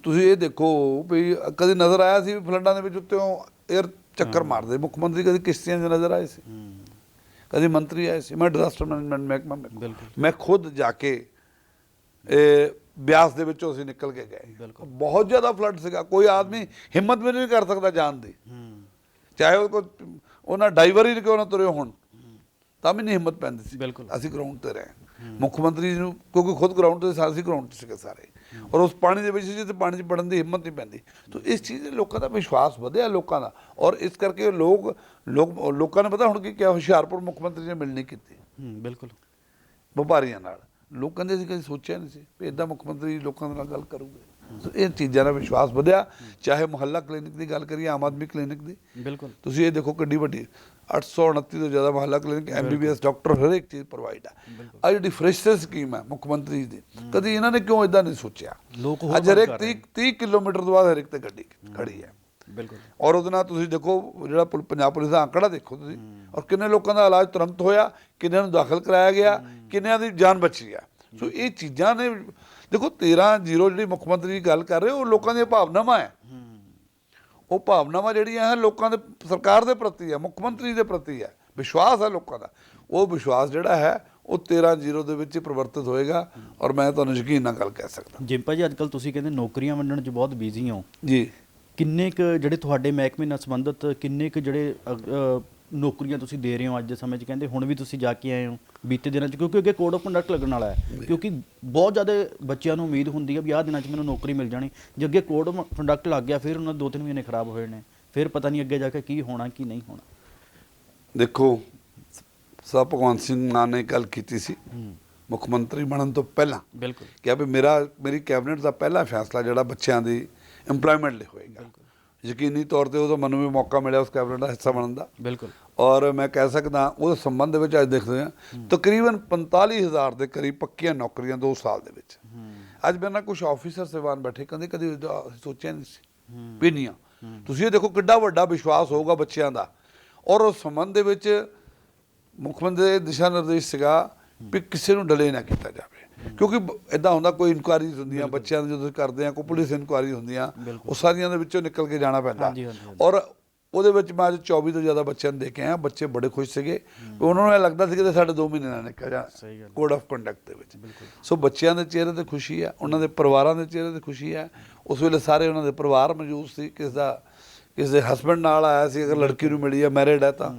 ਤੁਸੀਂ ਇਹ ਦੇਖੋ ਵੀ ਕਦੀ ਨਜ਼ਰ ਆਇਆ ਸੀ ਫਲੱਡਾਂ ਦੇ ਵਿੱਚ ਉੱਤੇ 에ਅਰ ਚੱਕਰ ਮਾਰਦੇ। ਮੁੱਖ ਮੰਤਰੀ ਕਦੀ ਕਿਸ਼ਤੀਆਂ 'ਚ ਨਜ਼ਰ ਆਏ ਸੀ? ਕਦੀ ਮੰਤਰੀ ਆਏ ਸੀ? ਮੈਂ ਡਿਜ਼ਾਸਟਰ ਮੈਨੇਜਮੈਂਟ ਮਹਿਕਮਾ। ਮੈਂ ਖੁਦ ਜਾ ਕੇ ਇਹ ਬਿਆਸ ਦੇ ਵਿੱਚੋਂ ਅਸੀਂ ਨਿਕਲ ਕੇ ਗਏ। ਬਿਲਕੁਲ। ਬਹੁਤ ਜ਼ਿਆਦਾ ਫਲੱਡ ਸੀਗਾ। ਕੋਈ ਆਦਮੀ ਹਿੰਮਤ ਵੀ ਨਹੀਂ ਕਰ ਸਕਦਾ ਜਾਣ ਦੀ। ਚਾਹੇ ਉਹ ਉਹਨਾਂ ਡਾਈਵਰ ਹੀ ਕਿਉਂ ਨਾ ਤੁਰੇ ਹੋਣ। ਤਾਂ ਵੀ ਨਹੀਂ ਹਿੰਮਤ ਪੈਂਦੀ ਸੀ। ਅਸੀਂ ਗਰਾਊਂਡ ਤੇ ਰਹੇ। ਮੁੱਖ ਮੰਤਰੀ ਨੂੰ ਕਿਉਂਕਿ ਖੁਦ ਗਰਾਊਂਡ ਤੇ ਸਾਂ, ਅਸੀਂ ਗਰਾਊਂਡ ਤੇ ਸੀਗੇ ਸਾਰੇ। ਔਰ ਉਸ ਪਾਣੀ ਦੇ ਵਿੱਚ ਜਿੱਥੇ ਪਾਣੀ 'ਚ ਪੜਨ ਦੀ ਹਿੰਮਤ ਨਹੀਂ ਪੈਂਦੀ। ਤਾਂ ਇਸ ਚੀਜ਼ ਦੇ ਲੋਕਾਂ ਦਾ ਵਿਸ਼ਵਾਸ ਵਧਿਆ ਲੋਕਾਂ ਦਾ। ਔਰ ਇਸ ਕਰਕੇ ਲੋਕ ਲੋਕ ਲੋਕਾਂ ਨੇ ਪਤਾ ਹੁਣ ਕੀ ਕਿਹਾ? ਹੁਸ਼ਿਆਰਪੁਰ ਮੁੱਖ ਮੰਤਰੀ ਨੇ ਮਿਲਣੀ ਕੀਤੀ। ਹੂੰ ਬਿਲਕੁਲ। ਵਪਾਰੀਆਂ ਨਾਲ। ਲੋਕਾਂ ਦੇ ਅਸੀਂ ਕਦੇ ਸੋਚਿਆ ਨਹੀਂ ਸੀ ਵੀ ਇਦਾਂ ਮੁੱਖ ਮੰਤਰੀ ਲੋਕਾਂ ਨਾਲ ਗੱਲ ਕਰੂਗੇ। ਸੋ ਇਹ ਚੀਜ਼ਾਂ ਦਾ ਵਿਸ਼ਵਾਸ ਵਧਿਆ। ਚਾਹੇ ਮੁਹੱਲਾ ਕਲੀਨਿਕ ਦੀ ਗੱਲ ਕਰੀਏ ਆਮ ਆਦਮੀ ਕਲੀਨਿਕ ਦੀ। ਬਿਲਕੁਲ। ਤੁਸੀਂ ਇਹ ਦੇਖੋ ਕਿੰਨੀ ਵੱਡੀ 829 ਤੋਂ ਜ਼ਿਆਦਾ ਮਹੱਲਾ ਕਲੀਨਿਕ ਐਮਬੀਬੀਐਸ ਡਾਕਟਰ ਹਰੇਕ ਚੀਜ਼ ਪ੍ਰੋਵਾਈਡ ਹੈ ਆ ਜਿਹੜੀ ਫਰੈਸ਼ਰ ਸਕੀਮ ਹੈ ਮੁੱਖ ਮੰਤਰੀ ਦੀ ਕਦੀ ਇਹਨਾਂ ਨੇ ਕਿਉਂ ਇਦਾਂ ਨਹੀਂ ਸੋਚਿਆ? ਲੋਕ ਹੋਰ ਅੱਜ ਕਰ ਰਹੇ 30 30 ਕਿਲੋਮੀਟਰ ਤੋਂ ਬਾਅਦ ਹਰੇਕ ਤੇ ਗੱਡੀ ਖੜੀ ਹੈ ਬਿਲਕੁਲ। ਔਰ ਉਹਦੇ ਨਾਲ ਤੁਸੀਂ ਦੇਖੋ ਜਿਹੜਾ ਪੰਜਾਬ ਪੁਲਿਸ ਦਾ ਆંકੜਾ ਦੇਖੋ ਤੁਸੀਂ ਔਰ ਕਿੰਨੇ ਲੋਕਾਂ ਦਾ ਇਲਾਜ ਤੁਰੰਤ ਹੋਇਆ ਕਿੰਨਿਆਂ ਨੂੰ ਦਾਖਲ ਕਰਾਇਆ ਗਿਆ ਕਿੰਨਿਆਂ ਦੀ ਜਾਨ ਬਚੀ ਆ। ਸੋ ਇਹ ਚੀਜ਼ਾਂ ਨੇ ਦੇਖੋ 13 ਜ਼ੀਰੋ ਜਿਹੜੀ ਮੁੱਖ ਮੰਤਰੀ ਦੀ ਗੱਲ ਕਰ ਰਹੇ ਉਹ ਲੋਕਾਂ ਦੀਆਂ ਭਾਵਨਾਵਾਂ ਹੈ। ਉਹ ਭਾਵਨਾਵਾਂ ਜਿਹੜੀਆਂ ਹੈ ਲੋਕਾਂ ਦੇ ਸਰਕਾਰ ਦੇ ਪ੍ਰਤੀ ਹੈ ਮੁੱਖ ਮੰਤਰੀ ਦੇ ਪ੍ਰਤੀ ਹੈ। ਵਿਸ਼ਵਾਸ ਹੈ ਲੋਕਾਂ ਦਾ। ਉਹ ਵਿਸ਼ਵਾਸ ਜਿਹੜਾ ਹੈ ਉਹ 13 ਜ਼ੀਰੋ ਦੇ ਵਿੱਚ ਪ੍ਰਵਰਤਿਤ ਹੋਏਗਾ ਔਰ ਮੈਂ ਤੁਹਾਨੂੰ ਯਕੀਨ ਨਾਲ ਗੱਲ ਕਹਿ ਸਕਦਾ। ਜਿੰਪਾ ਜੀ ਅੱਜਕੱਲ ਤੁਸੀਂ ਕਹਿੰਦੇ ਨੌਕਰੀਆਂ ਵੰਡਣ 'ਚ ਬਹੁਤ ਬਿਜ਼ੀ ਹੋ। ਜੀ। ਕਿੰਨੇ ਕੁ ਜਿਹੜੇ ਤੁਹਾਡੇ ਮਹਿਕਮੇ ਨਾਲ ਸੰਬੰਧਿਤ ਕਿੰਨੇ ਕੁ ਜਿਹੜੇ ਨੌਕਰੀਆਂ ਤੁਸੀਂ ਦੇ ਰਹੇ ਹੋ ਅੱਜ ਦੇ ਸਮੇਂ 'ਚ ਕਹਿੰਦੇ ਹੁਣ ਵੀ ਤੁਸੀਂ ਜਾ ਕੇ ਆਏ ਹੋ ਬੀਤੇ ਦਿਨਾਂ 'ਚ ਕਿਉਂਕਿ ਅੱਗੇ ਕੋਡ ਆਫ ਕੰਡਕਟ ਲੱਗਣ ਵਾਲਾ ਹੈ ਕਿਉਂਕਿ ਬਹੁਤ ਜ਼ਿਆਦਾ ਬੱਚਿਆਂ ਨੂੰ ਉਮੀਦ ਹੁੰਦੀ ਹੈ ਵੀ ਆਹ ਦਿਨਾਂ 'ਚ ਮੈਨੂੰ ਨੌਕਰੀ ਮਿਲ ਜਾਣੀ। ਜੇ ਅੱਗੇ ਕੋਡ ਆਫ ਕੰਡਕਟ ਲੱਗ ਗਿਆ ਫਿਰ ਉਹਨਾਂ ਦੇ ਦੋ ਤਿੰਨ ਮਹੀਨੇ ਖਰਾਬ ਹੋਏ ਨੇ ਫਿਰ ਪਤਾ ਨਹੀਂ ਅੱਗੇ ਜਾ ਕੇ ਕੀ ਹੋਣਾ ਕੀ ਨਹੀਂ ਹੋਣਾ। ਦੇਖੋ ਸਾਹਿਬ ਭਗਵੰਤ ਸਿੰਘ ਮਾਨ ਨੇ ਗੱਲ ਕੀਤੀ ਸੀ ਮੁੱਖ ਮੰਤਰੀ ਬਣਨ ਤੋਂ ਪਹਿਲਾਂ। ਬਿਲਕੁਲ। ਕਿਹਾ ਵੀ ਮੇਰਾ ਮੇਰੀ ਕੈਬਨਿਟ ਦਾ ਪਹਿਲਾ ਫੈਸਲਾ ਜਿਹੜਾ ਬੱਚਿਆਂ ਦੀ EMPLOYMENT ਲਈ ਹੋਏਗਾ। ਯਕੀਨੀ ਤੌਰ ਤੇ ਉਹਦਾ ਮੈਨੂੰ ਵੀ ਮੌਕਾ ਮਿਲਿਆ ਉਸ ਕੈਬਨਿਟ ਦਾ ਹਿੱਸਾ ਬਣਨ ਦਾ। ਬਿਲਕੁਲ। ਔਰ ਮੈਂ ਕਹਿ ਸਕਦਾ ਉਹਦੇ ਸੰਬੰਧ ਦੇ ਵਿੱਚ ਅੱਜ ਦੇਖਦੇ ਹਾਂ ਤਕਰੀਬਨ 45000 ਦੇ ਕਰੀਬ ਪੱਕੀਆਂ ਨੌਕਰੀਆਂ 2 ਸਾਲ ਦੇ ਵਿੱਚ। ਅੱਜ ਮੇਰੇ ਨਾਲ ਕੁਝ ਆਫੀਸਰ ਸੇਵਾਨ ਬੈਠੇ ਕਹਿੰਦੇ ਕਦੀ ਸੋਚਿਆ ਨਹੀਂ ਸੀ। ਵੀ ਨਹੀਂ ਤੁਸੀਂ ਇਹ ਦੇਖੋ ਕਿੱਡਾ ਵੱਡਾ ਵਿਸ਼ਵਾਸ ਹੋਊਗਾ ਬੱਚਿਆਂ ਦਾ। ਔਰ ਉਸ ਸੰਬੰਧ ਦੇ ਵਿੱਚ ਮੁੱਖ ਮੰਤਰੀ ਦੇ ਦਿਸ਼ਾ ਨਿਰਦੇਸ਼ ਸੀਗਾ ਵੀ ਕਿਸੇ ਨੂੰ ਡਿਲੇ ਨਾ ਕੀਤਾ ਜਾਵੇ। ਕਿਉਂਕਿ ਇਦਾਂ ਹੁੰਦਾ ਕੋਈ ਇਨਕੁਆਇਰੀ ਹੁੰਦੀਆਂ ਬੱਚਿਆਂ ਦੀ ਜਦੋਂ ਕਰਦੇ ਆ ਕੋਈ ਪੁਲਿਸ ਇਨਕੁਆਇਰੀ ਹੁੰਦੀਆਂ ਉਹ ਸਾਰੀਆਂ ਦੇ ਵਿੱਚੋਂ ਨਿਕਲ ਕੇ ਜਾਣਾ ਪੈਂਦਾ। ਔਰ ਉਹਦੇ ਵਿੱਚ ਮੈਂ ਅੱਜ 24 ਤੋਂ ਜ਼ਿਆਦਾ ਬੱਚਿਆਂ ਨੂੰ ਦੇਖੇ ਆ ਬੱਚੇ ਬੜੇ ਖੁਸ਼ ਸੀਗੇ। ਉਹਨਾਂ ਨੂੰ ਇਹ ਲੱਗਦਾ ਸੀ ਕਿ ਸਾਡੇ 2 ਮਹੀਨੇ ਨਾਲ ਨਿਕਲ ਜਾ। ਕੋਡ ਆਫ ਕੰਡਕਟ ਦੇ ਵਿੱਚ। ਸੋ ਬੱਚਿਆਂ ਦੇ ਚਿਹਰੇ ਤੇ ਖੁਸ਼ੀ ਹੈ ਉਹਨਾਂ ਦੇ ਪਰਿਵਾਰਾਂ ਦੇ ਚਿਹਰੇ ਤੇ ਖੁਸ਼ੀ ਹੈ। ਉਸ ਵੇਲੇ ਸਾਰੇ ਉਹਨਾਂ ਦੇ ਪਰਿਵਾਰ ਮੌਜੂਦ ਸੀ ਕਿਸ ਦਾ ਕਿਸ ਦੇ ਹਸਬੰਡ ਨਾਲ ਆਇਆ ਸੀ ਅਗਰ ਲੜਕੀ ਨੂੰ ਮਿਲੀ ਹੈ ਮੈਰਿਡ ਹੈ ਤਾਂ।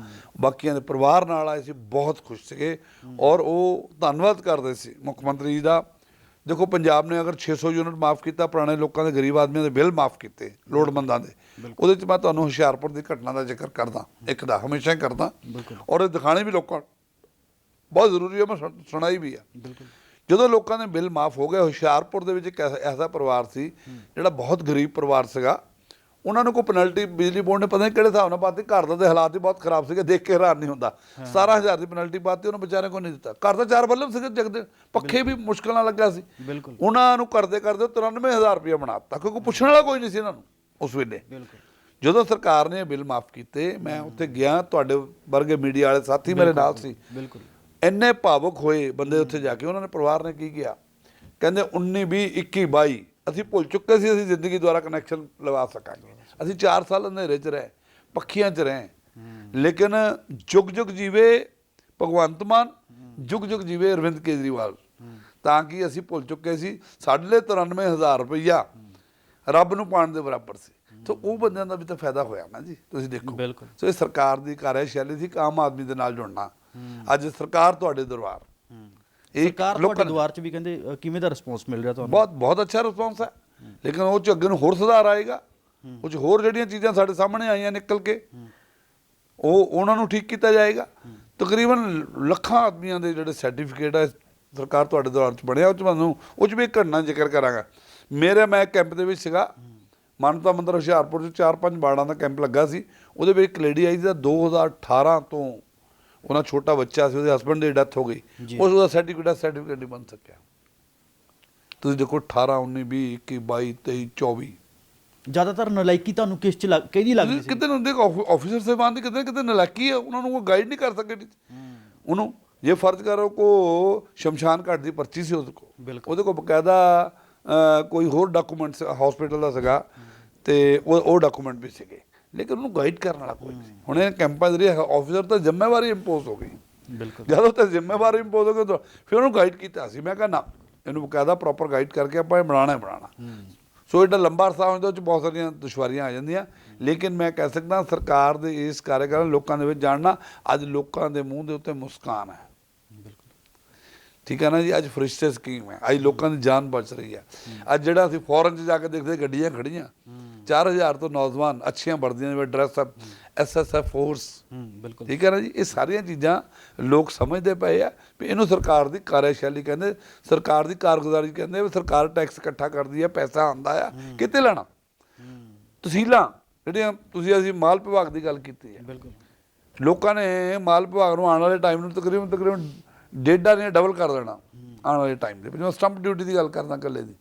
ਬਾਕੀਆਂ ਦੇ ਪਰਿਵਾਰ ਨਾਲ ਆਏ ਸੀ ਬਹੁਤ ਖੁਸ਼ ਸੀਗੇ। ਔਰ ਉਹ ਧੰਨਵਾਦ ਕਰਦੇ ਸੀ ਮੁੱਖ ਮੰਤਰੀ ਜੀ ਦਾ। ਦੇਖੋ ਪੰਜਾਬ ਨੇ ਅਗਰ 600 ਯੂਨਿਟ ਮਾਫ ਕੀਤਾ ਪੁਰਾਣੇ ਲੋਕਾਂ ਦੇ ਗਰੀਬ ਆਦਮੀਆਂ ਦੇ ਬਿੱਲ ਮਾਫ ਕੀਤੇ ਲੋੜਵੰਦਾਂ ਦੇ। ਉਹਦੇ ਚ ਮੈਂ ਤੁਹਾਨੂੰ ਹੁਸ਼ਿਆਰਪੁਰ ਦੀ ਘਟਨਾ ਦਾ ਜ਼ਿਕਰ ਕਰਦਾ ਇੱਕ ਦਾ ਹਮੇਸ਼ਾ ਹੀ ਕਰਦਾ। ਔਰ ਇਹ ਦਿਖਾਣੇ ਵੀ ਲੋਕਾਂ ਬਹੁਤ ਜ਼ਰੂਰੀ ਹੈ ਮੈਂ ਸੁਣ- ਸੁਣਾਈ ਵੀ ਆ। ਜਦੋਂ ਲੋਕਾਂ ਦੇ ਬਿੱਲ ਮਾਫ ਹੋ ਗਏ ਹੁਸ਼ਿਆਰਪੁਰ ਦੇ ਵਿੱਚ ਇੱਕ ਐਸਾ ਪਰਿਵਾਰ ਸੀ ਜਿਹੜਾ ਬਹੁਤ ਗਰੀਬ ਪਰਿਵਾਰ ਸੀਗਾ। ਉਹਨਾਂ ਨੂੰ ਕੋਈ ਪੈਨਲਟੀ ਬਿਜਲੀ ਬੋਰਡ ਨੇ ਪਤਾ ਨਹੀਂ ਕਿਹੜੇ ਹਿਸਾਬ ਨਾਲ ਪਾਤੀ ਘਰ ਦਾ ਤੇ ਹਾਲਾਤ ਹੀ ਬਹੁਤ ਖਰਾਬ ਸੀਗੇ ਦੇਖ ਕੇ ਹੈਰਾਨ ਨਹੀਂ ਹੁੰਦਾ। 17000 ਦੀ ਪੈਨਲਟੀ ਪਾਤੀ ਉਹਨਾਂ ਵਿਚਾਰਿਆਂ ਕੋਲ ਨਹੀਂ ਦਿੱਤਾ। ਘਰ ਦਾ ਚਾਰ ਬੱਲਬ ਸੀਗੇ ਜਗਦੇ ਪੱਖੇ ਵੀ ਮੁਸ਼ਕਲ ਨਾਲ ਲੱਗਾ ਸੀ। ਉਹਨਾਂ ਨੂੰ ਕਰਦੇ ਕਰਦੇ 93000 ਰੁਪਏ ਬਣਾਤਾ ਕਿਉਂਕਿ ਪੁੱਛਣ ਵਾਲਾ ਕੋਈ ਨਹੀਂ ਸੀ ਇਹਨਾਂ ਨੂੰ ਉਸ ਵੇਲੇ। ਜਦੋਂ ਸਰਕਾਰ ਨੇ ਬਿੱਲ ਮਾਫ ਕੀਤੇ ਮੈਂ ਉੱਥੇ ਗਿਆ ਤੁਹਾਡੇ ਵਰਗੇ ਮੀਡੀਆ ਵਾਲੇ ਸਾਥੀ ਮੇਰੇ ਨਾਲ ਸੀ। ਬਿਲਕੁਲ। ਇੰਨੇ ਭਾਵੁਕ ਹੋਏ ਬੰਦੇ ਉੱਥੇ ਜਾ ਕੇ ਉਹਨਾਂ ਨੇ ਪਰਿਵਾਰ ਨੇ ਕੀ ਕਿਹਾ? ਕਹਿੰਦੇ 19 20 21 22 ਅਸੀਂ ਭੁੱਲ ਚੁੱਕੇ ਸੀ ਅਸੀਂ ਜ਼ਿੰਦਗੀ ਦੁਆਰਾ ਕਨੈਕਸ਼ਨ ਲਵਾ ਸਕਾਂਗੇ। ਅਸੀਂ 4 ਸਾਲ ਅੰਧੇਰੇ 'ਚ ਰਹੇ ਪੱਖੀਆਂ 'ਚ ਰਹੇ। ਲੇਕਿਨ ਜੁਗ ਜੁਗ ਜੀਵੇ ਭਗਵੰਤ ਮਾਨ ਜੁਗ ਜੁਗ ਜੀਵੇ ਅਰਵਿੰਦ ਕੇਜਰੀਵਾਲ। ਤਾਂ ਕਿ ਅਸੀਂ ਭੁੱਲ ਚੁੱਕੇ ਸੀ ਸਾਡੇ ਲਈ 93000 ਰੁਪਈਆ ਰੱਬ ਨੂੰ ਪਾਣ ਦੇ ਬਰਾਬਰ ਸੀ। ਤਾਂ ਉਹ ਬੰਦਿਆਂ ਦਾ ਵੀ ਤਾਂ ਫਾਇਦਾ ਹੋਇਆ ਨਾ ਜੀ ਤੁਸੀਂ ਦੇਖੋ। ਸੀ ਸੋ ਇਹ ਸਰਕਾਰ ਦੀ ਕਾਰਜਸ਼ੈਲੀ ਸੀ ਆਮ ਆਦਮੀ ਦੇ ਨਾਲ ਜੁੜਨਾ। ਅੱਜ ਸਰਕਾਰ ਤੁਹਾਡੇ ਦਰਬਾਰ। ਸਰਕਾਰ ਤੁਹਾਡੇ ਦੁਆਰ 'ਚ ਵੀ ਕਹਿੰਦੇ ਕਿਵੇਂ ਦਾ ਰਿਸਪੌਂਸ ਮਿਲ ਰਿਹਾ ਤੁਹਾਨੂੰ? ਬਹੁਤ ਬਹੁਤ ਅੱਛਾ ਰਿਸਪੌਂਸ ਹੈ। ਲੇਕਿਨ ਉਹ ਚ ਅੱਗੇ ਨੂੰ ਹੋਰ ਸੁਧਾਰ ਆਏਗਾ। ਚ ਹੋਰ ਜਿਹੜੀਆਂ ਚੀਜ਼ਾਂ ਸਾਡੇ ਸਾਹਮਣੇ ਆਈਆਂ ਨਿਕਲ ਕੇ ਉਹ ਉਹਨਾਂ ਨੂੰ ਠੀਕ ਕੀਤਾ ਜਾਏਗਾ। ਤਕਰੀਬਨ ਲੱਖਾਂ ਆਦਮੀਆਂ ਦੇ ਜਿਹੜੇ ਸਰਟੀਫਿਕੇਟ ਹੈ ਸਰਕਾਰ ਤੁਹਾਡੇ ਦੌਰਾਨ ਚ ਬਣਿਆ ਉਹ ਚ ਤੁਹਾਨੂੰ ਉਹ ਚ ਵੀ ਇੱਕ ਘਟਨਾ ਜ਼ਿਕਰ ਕਰਾਂਗਾ। ਮੇਰੇ ਮੈਂ ਕੈਂਪ ਦੇ ਵਿੱਚ ਸੀਗਾ ਮਾਨਵਤਾ ਮੰਦਰ ਹੁਸ਼ਿਆਰਪੁਰ ਚ ਚਾਰ ਪੰਜ ਬਾੜਾਂ ਦਾ ਕੈਂਪ ਲੱਗਾ ਸੀ। ਉਹਦੇ ਵਿੱਚ ਇੱਕ ਲੇਡੀ ਆਈ ਸੀ 2018 ਤੋਂ ਉਹਨਾਂ ਛੋਟਾ ਬੱਚਾ ਸੀ ਉਹਦੇ ਹਸਬੰਡ ਦੀ ਡੈਥ ਹੋ ਗਈ। ਉਸ ਦਾ ਸਰਟੀਫਿਕੇਟ ਸਰਟੀਫਿਕੇਟ ਨਹੀਂ ਬਣ ਸਕਿਆ। ਤੁਸੀਂ ਦੇਖੋ 18 19 20 21 22 23 24 ਜ਼ਿਆਦਾਤਰ ਨਲਾਇਕੀ ਤੁਹਾਨੂੰ ਕਿਸ 'ਚ ਲੱਗ ਕਿਹਦੀ ਲੱਗਦੀ ਸੀ? ਕਿਤੇ ਨੂੰ ਦੇਖੋ ਆਫੀਸਰ ਸਾਹਿਬਾਨ ਦੀ ਕਿਤੇ ਨਾ ਕਿਤੇ ਨਲਾਇਕੀ ਹੈ ਉਹਨਾਂ ਨੂੰ ਉਹ ਗਾਈਡ ਨਹੀਂ ਕਰ ਸਕੇ ਉਹਨੂੰ ਜੇ ਫਰਜ਼ ਕਰੋ ਕੋ ਸ਼ਮਸ਼ਾਨ ਘਾਟ ਦੀ ਪਰਚੀ ਸੀ ਉਹਦੇ ਕੋ। ਬਿਲਕੁਲ। ਉਹਦੇ ਕੋ ਬਕਾਇਦਾ ਕੋਈ ਹੋਰ ਡਾਕੂਮੈਂਟਸ ਹਸਪੀਟਲ ਦਾ ਸੀਗਾ ਤੇ ਉਹ ਉਹ ਡਾਕੂਮੈਂਟ ਵੀ ਸੀਗੇ। ਲੇਕਿਨ ਉਹਨੂੰ ਗਾਈਡ ਕਰਨ ਵਾਲਾ ਕੋਈ ਨਹੀਂ ਸੀ। ਹੁਣ ਇਹ ਕੈਂਪਾਂ ਦੇ ਆਫੀਸਰ ਤਾਂ ਜ਼ਿੰਮੇਵਾਰੀ ਇੰਪੋਜ਼ ਹੋ ਗਈ। ਬਿਲਕੁਲ। ਜਦੋਂ ਤੇ ਜ਼ਿੰਮੇਵਾਰੀ ਇੰਪੋਜ਼ ਹੋ ਗਈ ਤਾਂ ਫਿਰ ਉਹਨੂੰ ਗਾਈਡ ਕੀਤਾ ਸੀ। ਮੈਂ ਕਿਹਾ ਨਾ ਇਹਨੂੰ ਬਕਾਇਦਾ ਪ੍ਰੋਪਰ ਗਾਈਡ ਕਰਕੇ ਆਪਾਂ ਇਹ ਬਣਾਉਣਾ ਹੀ ਬਣਾਉਣਾ। ਸੋ ਇਹਦਾ ਲੰਬਾ ਅਰਸਾ ਹੁੰਦਾ ਉਹ ਚ ਬਹੁਤ ਸਾਰੀਆਂ ਦੁਸ਼ਵਾਰੀਆਂ ਆ ਜਾਂਦੀਆਂ। ਲੇਕਿਨ ਮੈਂ ਕਹਿ ਸਕਦਾ ਸਰਕਾਰ ਦੇ ਇਸ ਕਾਰਜਕ੍ਰਮ ਲੋਕਾਂ ਦੇ ਵਿੱਚ ਜਾਣਨਾ ਅੱਜ ਲੋਕਾਂ ਦੇ ਮੂੰਹ ਦੇ ਉੱਤੇ ਮੁਸਕਾਨ ਹੈ। ਠੀਕ ਹੈ ਨਾ ਜੀ? ਅੱਜ ਫਰਿਸ਼ਤੇ ਸਕੀਮ ਹੈ। ਅੱਜ ਲੋਕਾਂ ਦੀ ਜਾਨ ਬਚ ਰਹੀ ਹੈ। ਅੱਜ ਜਿਹੜਾ ਅਸੀਂ ਫੋਰਨ 'ਚ ਜਾ ਕੇ ਦੇਖਦੇ ਗੱਡੀਆਂ ਖੜੀਆਂ 4000 ਤੋਂ ਨੌਜਵਾਨ ਅੱਛੀਆਂ ਵਰਦੀਆਂ ਦੇ ਵਿੱਚ ਡਰੈਸ ਅਪ ਐਸਐਸਐਫ ਫੋਰਸ ਬਿਲਕੁਲ। ਠੀਕ ਹੈ ਨਾ ਜੀ? ਇਹ ਸਾਰੀਆਂ ਚੀਜ਼ਾਂ ਲੋਕ ਸਮਝਦੇ ਪਏ ਆ ਵੀ ਇਹਨੂੰ ਸਰਕਾਰ ਦੀ ਕਾਰਜਸ਼ੈਲੀ ਕਹਿੰਦੇ ਸਰਕਾਰ ਦੀ ਕਾਰਗੁਜ਼ਾਰੀ ਕਹਿੰਦੇ ਵੀ ਸਰਕਾਰ ਟੈਕਸ ਇਕੱਠਾ ਕਰਦੀ ਹੈ ਪੈਸਾ ਆਉਂਦਾ ਆ। ਕਿੱਥੇ ਲੈਣਾ? ਤਹਿਸੀਲਾਂ ਜਿਹੜੀਆਂ ਤੁਸੀਂ ਅਸੀਂ ਮਾਲ ਵਿਭਾਗ ਦੀ ਗੱਲ ਕੀਤੀ ਹੈ ਬਿਲਕੁਲ। ਲੋਕਾਂ ਨੇ ਮਾਲ ਵਿਭਾਗ ਨੂੰ ਆਉਣ ਵਾਲੇ ਟਾਈਮ ਨੂੰ ਤਕਰੀਬਨ ਤਕਰੀਬਨ ਡੇਢਾ ਨੇ ਡਬਲ ਕਰ ਦੇਣਾ ਆਉਣ ਵਾਲੇ ਟਾਈਮ ਦੇ ਵਿੱਚ। ਸਟੰਪ ਡਿਊਟੀ ਦੀ ਗੱਲ ਕਰਦਾ ਇਕੱਲੇ ਦੀ।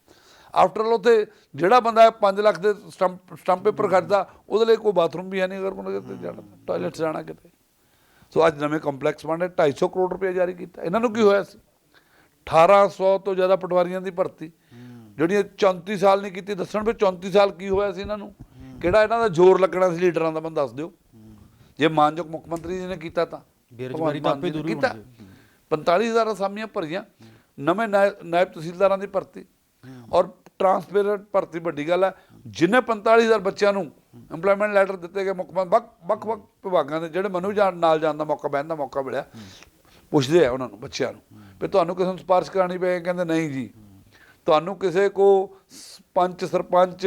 ਆਫਟਰ ਆਲ ਉੱਥੇ ਜਿਹੜਾ ਬੰਦਾ 5 ਲੱਖ ਦੇ ਸਟੰਪ ਸਟੰਪ ਪੇਪਰ ਖਰਚਦਾ ਉਹਦੇ ਲਈ ਕੋਈ ਬਾਥਰੂਮ ਵੀ ਹੈ ਨਹੀਂ ਅਗਰ ਉਹਨੇ ਕਿਤੇ ਜਾਣਾ ਟਾਇਲਟ ਜਾਣਾ ਕਿਤੇ। ਸੋ ਅੱਜ ਨਵੇਂ ਕੰਪਲੈਕਸ ਬਣ ਰਹੇ 250 ਕਰੋੜ ਰੁਪਏ ਜਾਰੀ ਕੀਤਾ। ਇਹਨਾਂ ਨੂੰ ਕੀ ਹੋਇਆ ਸੀ? 1800 ਤੋਂ ਜ਼ਿਆਦਾ ਪਟਵਾਰੀਆਂ ਦੀ ਭਰਤੀ। ਜਿਹੜੀਆਂ 34 ਸਾਲ ਨਹੀਂ ਕੀਤੀ ਦੱਸਣ ਵੀ 34 ਸਾਲ ਕੀ ਹੋਇਆ ਸੀ ਇਹਨਾਂ ਨੂੰ? ਕਿਹੜਾ ਇਹਨਾਂ ਦਾ ਜ਼ੋਰ ਲੱਗਣਾ ਸੀ ਲੀਡਰਾਂ ਦਾ ਮੈਨੂੰ ਦੱਸ ਦਿਓ। ਜੇ ਮਾਨਯੋਗ ਮੁੱਖ ਮੰਤਰੀ ਜੀ ਨੇ ਕੀਤਾ ਤਾਂ ਬੇਰੁਜ਼ਗਾਰੀ ਤਾਂ ਆਪੇ ਦੂਰ ਕੀਤਾ। ਹੋਣੀ 45000 ਅਸਾਮੀਆਂ ਭਰੀਆਂ ਨਵੇਂ ਨਾਇ- ਨਾਇਬ ਤਹਿਸੀਲਦਾਰਾਂ ਦੀ ਭਰਤੀ। ਔਰ ਟਰਾਂਸਪੇਰੈਂਟ ਭਰਤੀ ਵੱਡੀ ਗੱਲ ਹੈ। ਜਿਨੇ 45000 ਬੱਚਿਆਂ ਨੂੰ EMPLOYMENT ਲੈਟਰ ਦਿੱਤੇ ਗਏ ਮੁੱਖ ਵੱਖ ਵੱਖ ਵਿਭਾਗਾਂ ਦੇ ਜਿਹੜੇ ਮੈਨੂੰ ਜਾਣ ਨਾਲ ਜਾਣ ਦਾ ਮੌਕਾ ਬਹਿਣ ਦਾ ਮੌਕਾ ਮਿਲਿਆ ਪੁੱਛਦੇ ਆ ਉਹਨਾਂ ਨੂੰ ਬੱਚਿਆਂ ਨੂੰ ਵੀ ਤੁਹਾਨੂੰ ਕਿਸੇ ਨੂੰ ਸਿਫਾਰਿਸ਼ ਕਰਾਣੀ ਪਏ ਕਹਿੰਦੇ ਨਹੀਂ ਜੀ। ਤੁਹਾਨੂੰ ਕਿਸੇ ਕੋ ਪੰਚ ਸਰਪੰਚ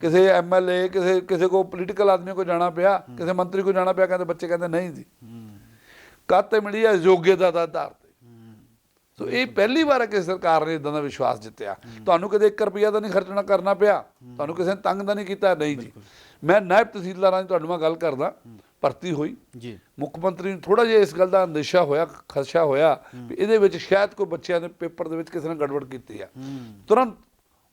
ਕਿਸੇ ਐਮਐਲਏ ਕਿਸੇ ਕਿਸੇ ਕੋ ਪੋਲੀਟੀਕਲ ਆਦਮੀ ਕੋ ਜਾਣਾ ਪਿਆ ਕਿਸੇ ਮੰਤਰੀ ਕੋ ਜਾਣਾ ਪਿਆ ਕਹਿੰਦੇ ਬੱਚੇ ਕਹਿੰਦੇ ਨਹੀਂ ਜੀ। ਕਾਤੇ ਮਿਲੀ ਹੈ? ਯੋਗਤਾ ਦਾ ਆਧਾਰ। ਸੋ ਇਹ ਪਹਿਲੀ ਵਾਰ ਹੈ ਕਿ ਸਰਕਾਰ ਨੇ ਇਦਾਂ ਦਾ ਵਿਸ਼ਵਾਸ ਜਿੱਤਿਆ। ਤੁਹਾਨੂੰ ਕਦੇ 1 ਰੁਪਿਆ ਦਾ ਨਹੀਂ ਖਰਚਣਾ ਕਰਨਾ ਪਿਆ। ਤੁਹਾਨੂੰ ਕਿਸੇ ਨੇ ਤੰਗ ਦਾ ਨਹੀਂ ਕੀਤਾ? ਨਹੀਂ ਜੀ। ਮੈਂ ਨਾਇਬ ਤਹਿਸੀਲਦਾਰਾਂ ਦੀ ਤੁਹਾਨੂੰ ਮੈਂ ਗੱਲ ਕਰਦਾ। ਭਰਤੀ ਹੋਈ। ਜੀ। ਮੁੱਖ ਮੰਤਰੀ ਨੂੰ ਥੋੜਾ ਜਿਹਾ ਇਸ ਗੱਲ ਦਾ ਅੰਦੇਸ਼ਾ ਹੋਇਆ ਖਦਸ਼ਾ ਹੋਇਆ ਵੀ ਇਹਦੇ ਵਿੱਚ ਸ਼ਾਇਦ ਕੋਈ ਬੱਚਿਆਂ ਦੇ ਪੇਪਰ ਦੇ ਵਿੱਚ ਕਿਸੇ ਨੇ ਗੜਬੜ ਕੀਤੀ ਆ। ਤੁਰੰਤ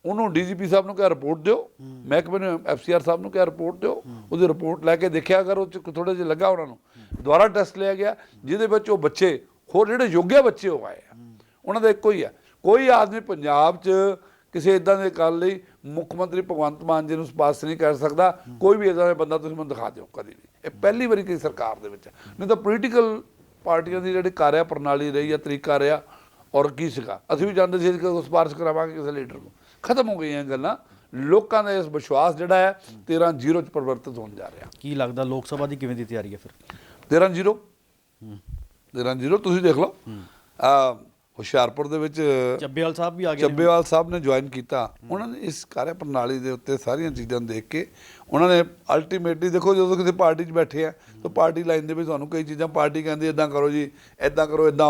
ਉਹਨੂੰ ਡੀਜੀਪੀ ਸਾਹਿਬ ਨੂੰ ਕਿਹਾ ਰਿਪੋਰਟ ਦਿਓ। ਮਹਿਕਮੇ ਨੂੰ ਐਫਸੀਆਰ ਸਾਹਿਬ ਨੂੰ ਕਿਹਾ ਰਿਪੋਰਟ ਦਿਓ। ਉਹਦੀ ਰਿਪੋਰਟ ਲੈ ਕੇ ਦੇਖਿਆ ਅਗਰ ਉਹ ਚ ਥੋੜਾ ਜਿਹਾ ਲੱਗਾ ਉਹਨਾਂ ਨੂੰ। ਦੁਬਾਰਾ ਟੈਸਟ ਲਿਆ ਗਿਆ ਜਿਹਦੇ ਵਿੱਚ ਉਹ ਬੱਚੇ ਹੋਰ ਜਿਹੜੇ ਯੋਗਿਆ ਬੱਚੇ ਉਹ ਆਏ ਆ। ਉਹਨਾਂ ਦਾ ਇੱਕੋ ਹੀ ਆ। ਕੋਈ ਆਦਮੀ ਪੰਜਾਬ 'ਚ ਕਿਸੇ ਇਦਾਂ ਦੇ ਗੱਲ ਲਈ ਮੁੱਖ ਮੰਤਰੀ ਭਗਵੰਤ ਮਾਨ ਜੀ ਨੂੰ ਸਪਾਸ ਨਹੀਂ ਕਰ ਸਕਦਾ ਕੋਈ ਵੀ ਇਦਾਂ ਦਾ ਬੰਦਾ ਤੁਸੀਂ ਮੈਨੂੰ ਦਿਖਾ ਦਿਓ ਕਦੀ ਵੀ। ਇਹ ਪਹਿਲੀ ਵਾਰੀ ਕਿਸੇ ਸਰਕਾਰ ਦੇ ਵਿੱਚ। ਨਹੀਂ ਤਾਂ ਪੋਲੀਟੀਕਲ ਪਾਰਟੀਆਂ ਦੀ ਜਿਹੜੀ ਕਾਰਿਆ ਪ੍ਰਣਾਲੀ ਰਹੀ ਆ ਤਰੀਕਾ ਰਿਹਾ ਔਰ ਕੀ ਸੀਗਾ। ਅਸੀਂ ਵੀ ਜਾਣਦੇ ਸੀ ਕਿ ਸਪਾਰਸ਼ ਕਰਾਵਾਂਗੇ ਕਿਸੇ ਲੀਡਰ ਨੂੰ। ਖਤਮ ਹੋ ਗਈਆਂ ਗੱਲਾਂ। ਲੋਕਾਂ ਦਾ ਇਸ ਵਿਸ਼ਵਾਸ ਜਿਹੜਾ ਹੈ 13 ਜ਼ੀਰੋ ਚ ਪਰਿਵਰਤਿਤ ਹੋਣ ਜਾ ਰਿਹਾ। ਕੀ ਲੱਗਦਾ ਲੋਕ ਸਭਾ ਦੀ ਕਿਵੇਂ ਦੀ ਤਿਆਰੀ ਹੈ ਫਿਰ? 13 ਜ਼ੀਰੋ 13 ਜ਼ੀਰੋ ਤੁਸੀਂ ਦੇਖ ਲਓ। ਆ ਹੁਸ਼ਿਆਰਪੁਰ ਦੇ ਵਿੱਚ ਚੱਬੇਵਾਲ ਸਾਹਿਬ ਵੀ ਆ ਗਏ ਚੱਬੇਵਾਲ ਸਾਹਿਬ ਨੇ ਜੁਆਇਨ ਕੀਤਾ। ਉਹਨਾਂ ਨੇ ਇਸ ਕਾਰਿਆ ਪ੍ਰਣਾਲੀ ਦੇ ਉੱਤੇ ਸਾਰੀਆਂ ਚੀਜ਼ਾਂ ਦੇਖ ਕੇ ਉਹਨਾਂ ਨੇ ਅਲਟੀਮੇਟਲੀ ਦੇਖੋ ਜਦੋਂ ਕਿਸੇ ਪਾਰਟੀ 'ਚ ਬੈਠੇ ਆ ਤਾਂ ਪਾਰਟੀ ਲਾਈਨ ਦੇ ਵਿੱਚ ਤੁਹਾਨੂੰ ਕਈ ਚੀਜ਼ਾਂ ਪਾਰਟੀ ਕਹਿੰਦੀ ਇਦਾਂ ਕਰੋ ਜੀ ਇਦਾਂ ਕਰੋ ਇਦਾਂ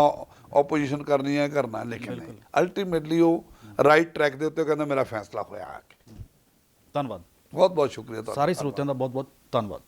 ਆਪੋਜੀਸ਼ਨ ਕਰਨੀ ਹੈ ਕਰਨਾ ਲੇਕਿਨ ਅਲਟੀਮੇਟਲੀ ਉਹ ਰਾਈਟ ਟਰੈਕ ਦੇ ਉੱਤੇ ਕਹਿੰਦਾ ਮੇਰਾ ਫੈਸਲਾ ਹੋਇਆ ਆ ਕੇ। ਧੰਨਵਾਦ। ਬਹੁਤ ਬਹੁਤ ਸ਼ੁਕਰੀਆ ਤੁਹਾਡਾ। ਸਾਰੇ ਸਰੋਤਿਆਂ ਦਾ ਬਹੁਤ ਬਹੁਤ ਧੰਨਵਾਦ।